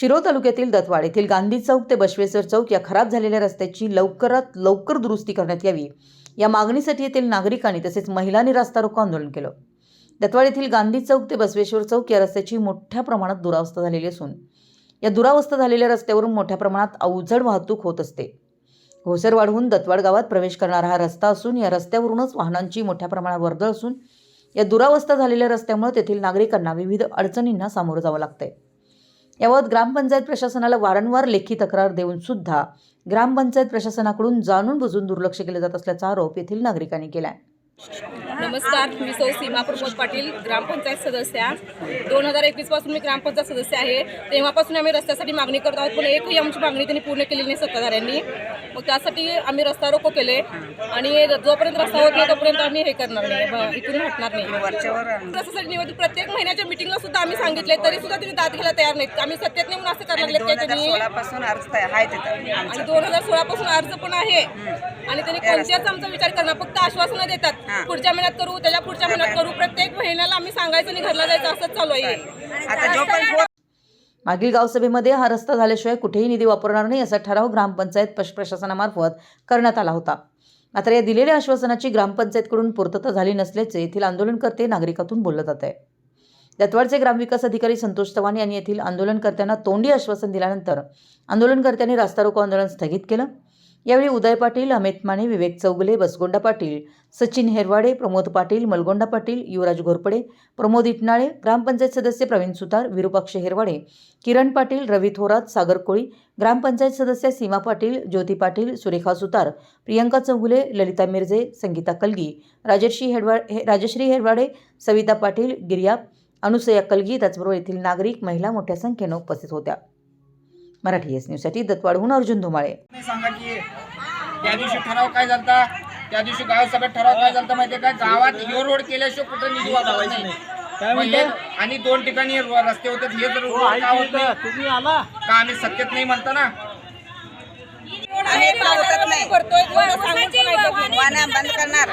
शिरो तालुक्यातील दत्वाड येथील गांधी चौक ते बसवेश्वर चौक या खराब झालेल्या रस्त्याची लवकरात लवकर दुरुस्ती करण्यात यावी. या मागणीसाठी येथील नागरिकांनी तसेच महिलांनी रास्ता रोको आंदोलन केलं. दत्वाड येथील गांधी चौक ते बसवेश्वर चौक या रस्त्याची मोठ्या प्रमाणात दुरावस्था झालेली असून या दुरावस्था झालेल्या रस्त्यावरून मोठ्या प्रमाणात अवजड वाहतूक होत असते. घोसरवाडहून दत्वाड गावात प्रवेश करणारा हा रस्ता असून या रस्त्यावरूनच वाहनांची मोठ्या प्रमाणात वर्दळ असून या दुरावस्था झालेल्या रस्त्यामुळे तेथील नागरिकांना विविध अडचणींना सामोरं जावं लागतंय. याबाबत ग्रामपंचायत प्रशासनाला वारंवार लेखी तक्रार देऊन सुद्धा ग्रामपंचायत प्रशासनाकडून जाणून बुजून दुर्लक्ष केले जात असल्याचा आरोप येथील नागरिकांनी केला आहे नमस्कार. मी सौ सीमा प्रमोद पाटील ग्रामपंचायत सदस्या. दोन हजार एकवीसपासून मी ग्रामपंचायत सदस्य आहे. तेव्हापासून आम्ही रस्त्यासाठी मागणी करत आहोत पण एकही आमची मागणी त्यांनी पूर्ण केलेली नाही सत्ताधाऱ्यांनी. मग त्यासाठी आम्ही रस्ता रोको केले आणि जोपर्यंत रस्ता होत नाही तोपर्यंत आम्ही हे करणार नाही. इथून हटणार नाही. रस्त्यासाठी निवडणूक प्रत्येक महिन्याच्या मिटिंगला सुद्धा आम्ही सांगितले तरी सुद्धा त्यांनी दाद घ्यायला तयार नाहीत. आम्ही सत्तेत म्हणून असं करायला त्यांनी सोळापासून तिथं. आणि दोन हजार सोळा पासून अर्ज पण आहे. आणि त्यांनी कोणत्याच आमचा विचार करणार फक्त आश्वासनं देतात. पुढच्या महिन्यात करू त्याच्या पुढच्या महिन्यात करू. प्रत्येक महिन्याला आम्ही सांगायचं आणि घरला जायचं असंच चालू आहे. आता मागील गावसभेमध्ये हा रस्ता झाल्याशिवाय कुठेही निधी वापरणार नाही असा ठराव ग्रामपंचायत पश- प्रशासनामार्फत करण्यात आला होता. मात्र या दिलेल्या आश्वासनाची ग्रामपंचायतकडून पूर्तता झाली नसल्याचे येथील आंदोलनकर्ते नागरिकातून बोललं जात आहे दत्वाडचे ग्रामविकास अधिकारी संतोष चव्हाण यांनी येथील आंदोलनकर्त्यांना तोंडी आश्वासन दिल्यानंतर आंदोलनकर्त्यांनी रास्ता रोको आंदोलन स्थगित केलं. यावेळी उदय पाटील अमित माने विवेक चौगुले बसगोंडा पाटील सचिन हेरवाडे प्रमोद पाटील मलगोंडा पाटील युवराज घोरपडे प्रमोद इटनाळे ग्रामपंचायत सदस्य प्रवीण सुतार विरुपाक्ष हेरवाडे किरण पाटील रवी थोरात सागर कोळी ग्रामपंचायत सदस्य सीमा पाटील ज्योती पाटील सुरेखा सुतार प्रियंका चौगुले ललिता मिरजे संगीता कलगी राजश्री हेडवा हे राजश्री हेरवाडे सविता पाटील गिर्याप अनुसया कलगी त्याचबरोबर येथील नागरिक महिला मोठ्या संख्येनं उपस्थित होत्या. मराठी एस न्यूजसाठी दत्वाडहून अर्जुन धुमाळे. सांगा की त्या दिवशी ठराव काय झालता? त्या दिवशी गावसभेत ठराव काय झालता माहितीये का? गावात ह्यो रोड केल्याशिवाय कुठं निधी नाही. हे- आणि दोन ठिकाणी रस्ते होते हे जर रोड का होत नाही तुम्ही आला. का आम्ही सत्तेत नाही म्हणता ना? बंद करणार.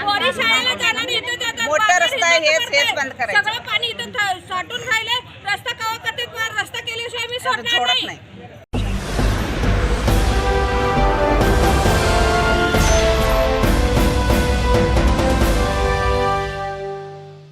मोठा रस्ता आहे, हेच- हेच. बंद करायचं. सगळं पाणी इथं था- साठून राहिले. रस्ता कवा करते रस्ता केल्याशिवाय मी सोडणार नाही.